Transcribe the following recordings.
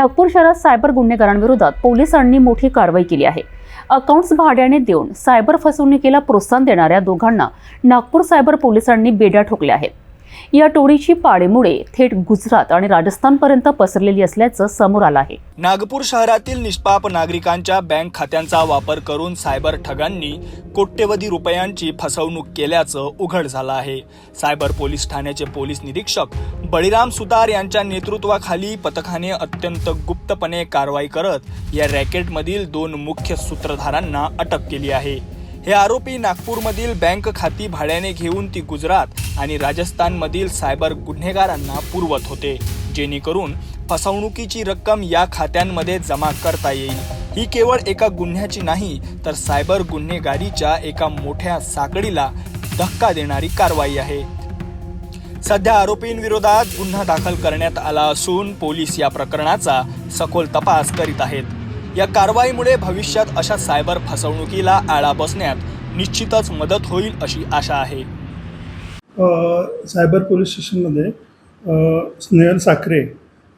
नागपूर शहरात सायबर गुन्हेगारांविरोधात पोलिसांनी मोठी कारवाई केली आहे. अकाउंट्स भाड्याने देऊन सायबर फसवणुकीला प्रोत्साहन देणाऱ्या दोघांना नागपूर सायबर पोलिसांनी बेड्या ठोकल्या आहेत. या टोळीची पाळेमुळे थेट गुजरात आणि राजस्थानपर्यंत पसरलेली असल्याचं समोर आलं आहे. नागपूर शहरातील निष्पाप नागरिकांच्या बँक खात्यांचा वापर करून सायबर ठगांनी कोट्यवधी रुपयांची फसवणूक केल्याचं उघड झालं आहे. सायबर पोलीस ठाण्याचे पोलीस निरीक्षक बळीराम सुतार यांच्या नेतृत्वाखाली पथकाने अत्यंत गुप्तपणे कारवाई करत या रॅकेटमधील दोन मुख्य सूत्रधारांना अटक केली आहे. हे आरोपी नागपूरमधील बँक खाती भाड्याने घेऊन ती गुजरात आणि राजस्थानमधील सायबर गुन्हेगारांना पुरवत होते जेणेकरून फसवणुकीची रक्कम या खात्यांमध्ये जमा करता येईल. ही केवळ एका गुन्ह्याची नाही तर सायबर गुन्हेगारीच्या एका मोठ्या साकडीला धक्का देणारी कारवाई आहे. सध्या आरोपींविरोधात गुन्हा दाखल करण्यात आला असून पोलीस या प्रकरणाचा सखोल तपास करीत आहेत. या कारवाईमुळे भविष्यात अशा सायबर फसवणुकीला आळा बसण्यात निश्चितच मदत होईल अशी आशा आहे. सायबर पोलीस स्टेशनमध्ये स्नेहल साखरे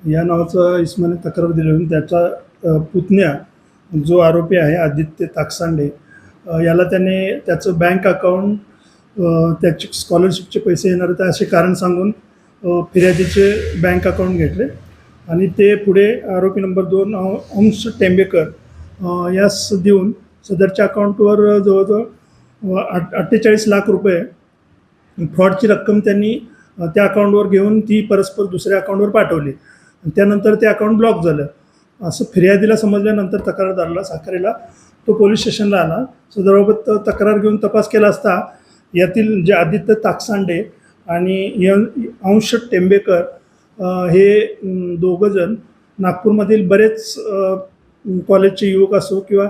या नावाचा इस्माने तक्रार दिली होती. त्याचा पुतण्या जो आरोपी आहे आदित्य ताकसांडे याला त्याने त्याचं बँक अकाउंट त्याचे स्कॉलरशिपचे पैसे येणार होते असे कारण सांगून फिर्यादीचे बँक अकाउंट घेतले. आणि ते पुढे आरोपी नंबर दोन अंश टेंबेकर यास देऊन सदरच्या अकाउंटवर जवळजवळ आठ अठ्ठेचाळीस लाख रुपये फ्रॉडची रक्कम त्यांनी त्या अकाउंटवर घेऊन ती परस्पर दुसऱ्या अकाउंटवर पाठवली. आणि त्यानंतर ते अकाउंट ब्लॉक झालं. असं फिर्यादीला समजल्यानंतर तक्रारदाराला साखरेला तो पोलीस स्टेशनला आला. सदरबाबत तक्रार घेऊन तपास केला असता यातील जे आदित्य ताकसांडे आणि यन अंश टेंबेकर हे दोघंजण नागपूरमधील बरेच कॉलेजचे युवक असो किंवा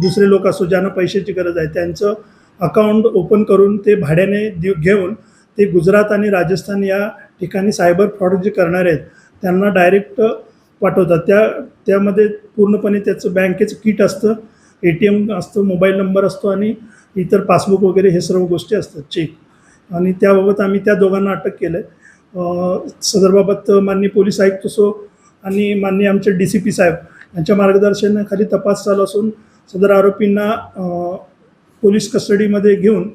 दुसरे लोक असो ज्यांना पैशाची गरज आहे त्यांचं अकाउंट ओपन करून ते भाड्याने देऊ घेऊन ते गुजरात आणि राजस्थान या ठिकाणी सायबर फ्रॉड जे करणारे आहेत त्यांना डायरेक्ट पाठवतात. त्या त्यामध्ये पूर्णपणे त्याचं बँकेचं किट असतं ए टी एम असतं मोबाईल नंबर असतो आणि इतर पासबुक वगैरे हे सर्व गोष्टी असतात चेक. आणि त्याबाबत आम्ही त्या दोघांना अटक केलं आहे सदरबाबत माननीय पोलीस आयुक्त असो आणि माननीय आमचे डी सी पी साहेब यांच्या मार्गदर्शनाखाली तपास चालू असून सदर आरोपींना पोलीस कस्टडीमध्ये घेऊन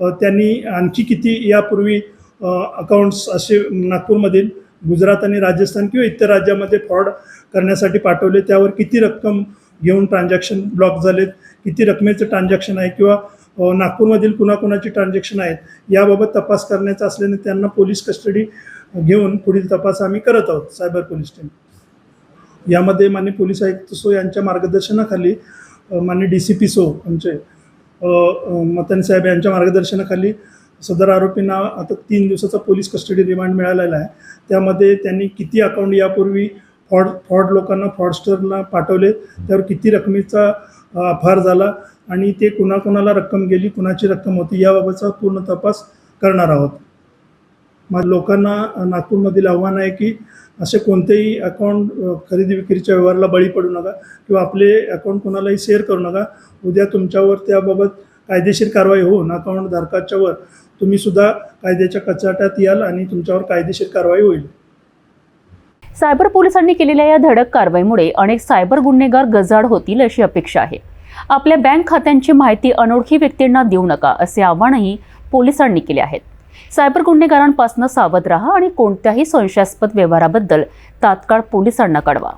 त्यांनी आणखी किती यापूर्वी अकाउंट्स असे नागपूरमधील गुजरात आणि राजस्थान किंवा इतर राज्यामध्ये फ्रॉड करण्यासाठी पाठवले त्यावर किती रक्कम घेऊन ट्रान्झॅक्शन ब्लॉक झालेत किती रकमेचं ट्रान्झॅक्शन आहे किंवा नागपूरमधील कुणाकुणाची ट्रान्झॅक्शन आहेत याबाबत तपास करण्याचा असल्याने त्यांना पोलीस कस्टडी घेऊन पुढील तपास आम्ही करत आहोत सायबर पोलीस टीम यामध्ये माननीय पोलीस आयुक्त सो यांच्या मार्गदर्शनाखाली अ, माननीय डी सी पी सो आमचे मतन साहेब यांच्या मार्गदर्शनाखाली सदर आरोपींना आता तीन दिवसाचा पोलीस कस्टडी रिमांड मिळालेला आहे. त्यामध्ये त्यांनी किती अकाउंट यापूर्वी फ्रॉड फ्रॉड लोकांना फ्रॉडस्टरला पाठवले त्यावर किती रकमेचा अ, अपहार झाला आणि ते कुणाकुणाला रक्कम गेली कुणाची रक्कम होती याबाबतचा पूर्ण तपास करणार आहोत. मग लोकांना नागपूरमधील आव्हान आहे की असे कोणतेही अकाउंट खरेदी विक्रीच्या व्यवहाराला बळी पडू नका किंवा आपले अकाउंट कोणालाही शेअर करू नका. उद्या तुमच्यावर त्याबाबत कायदेशीर कारवाई होऊन अकाउंट धारकाच्यावर तुम्ही सुद्धा कायद्याच्या कचाट्यात याल आणि तुमच्यावर कायदेशीर कारवाई होईल. सायबर पोलिसांनी केलेल्या या धडक कारवाईमुळे अनेक सायबर गुन्हेगार गजाड होतील अशी अपेक्षा आहे. आपल्या बँक खात्यांची माहिती अनोळखी व्यक्तींना देऊ नका असे आवाहनही पोलिसांनी केले आहेत. सायबर गुन्हेगारांपासून सावध राहा आणि कोणत्याही संशयास्पद व्यवहाराबद्दल तात्काळ पोलिसांना कळवा.